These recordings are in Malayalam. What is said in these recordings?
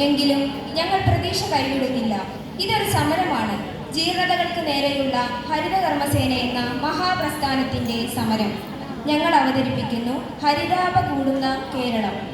എങ്കിലും ഞങ്ങൾ പ്രതീക്ഷ കൈവിടുന്നില്ല ഇതൊരു സമരമാണ്. ജീർണതകൾക്ക് നേരെയുള്ള ഹരിതകർമ്മസേന എന്ന മഹാപ്രസ്ഥാനത്തിന്റെ സമരം ഞങ്ങൾ അവതരിപ്പിക്കുന്നു. ഹരിതാപ കൂടുന്ന കേരളം.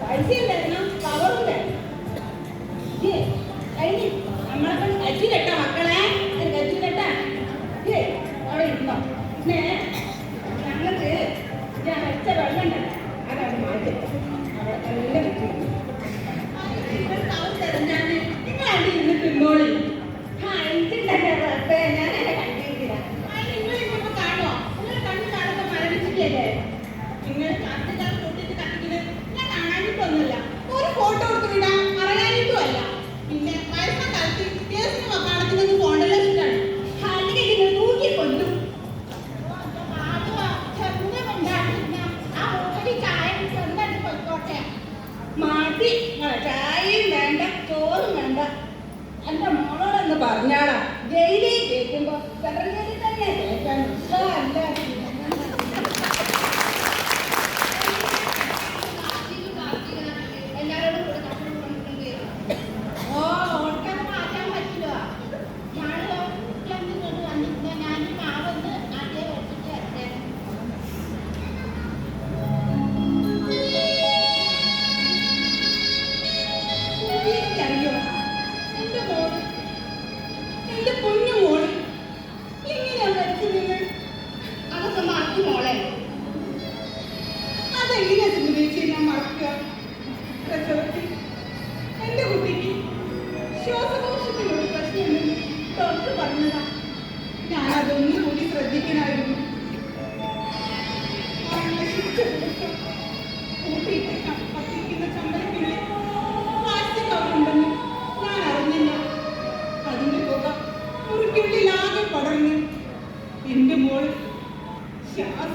പൈസ ഉണ്ടായിരുന്നു പവറുണ്ടായിരുന്നു കഴിഞ്ഞു നമ്മളൊക്കെ അരി കെട്ടാം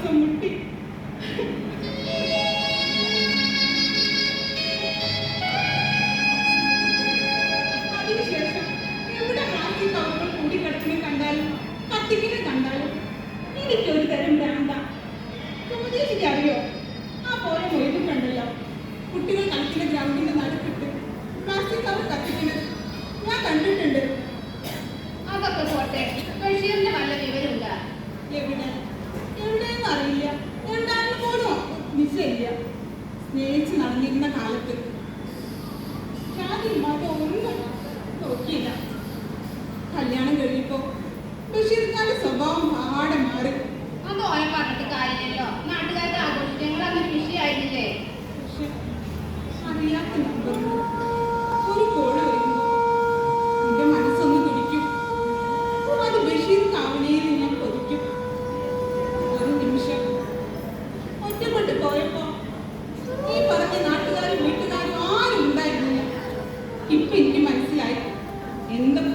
ദിവസം മുട്ടി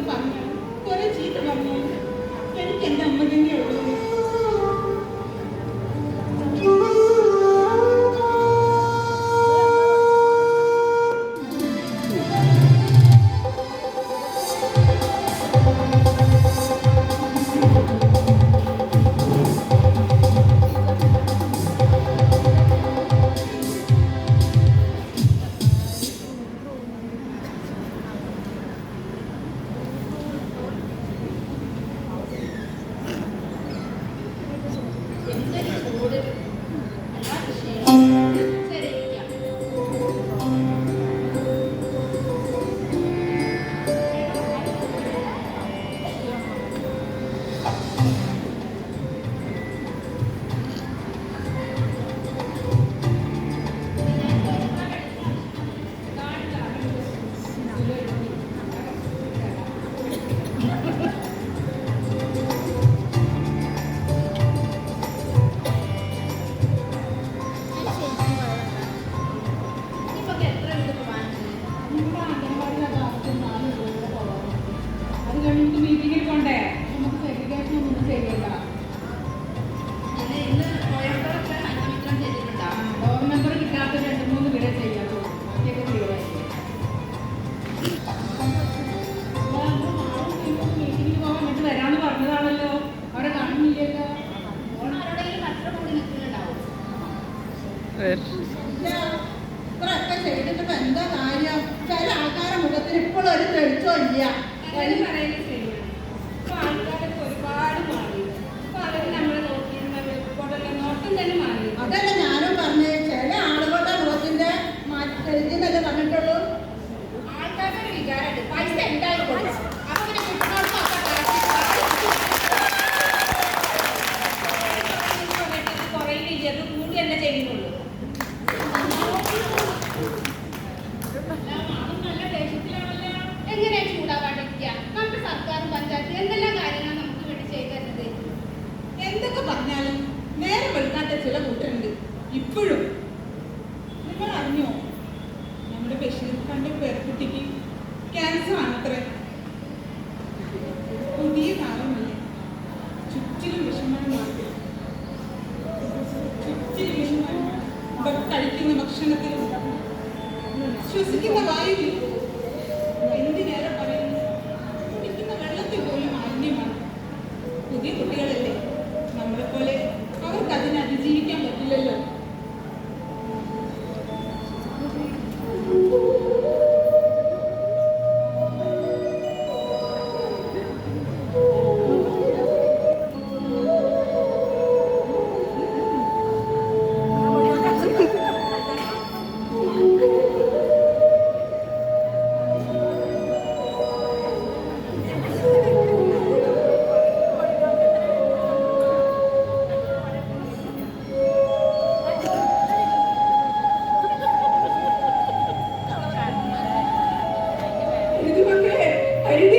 പറഞ്ഞു കുറെ ചീത്ത പറഞ്ഞു എനിക്ക് എന്റെ അമ്മ തന്നെയുള്ളൂ അറിയാം. കഴിക്കുന്ന ഭക്ഷണത്തിൽ ശ്വസിക്കുന്ന വായുവിൽ എന്തിനേറെ പറയുന്നു കുടിക്കുന്ന വെള്ളത്തിൽ പോലും മാലിന്യമാണ് പുതിയ കുട്ടികളല്ലേ ഒരു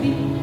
You.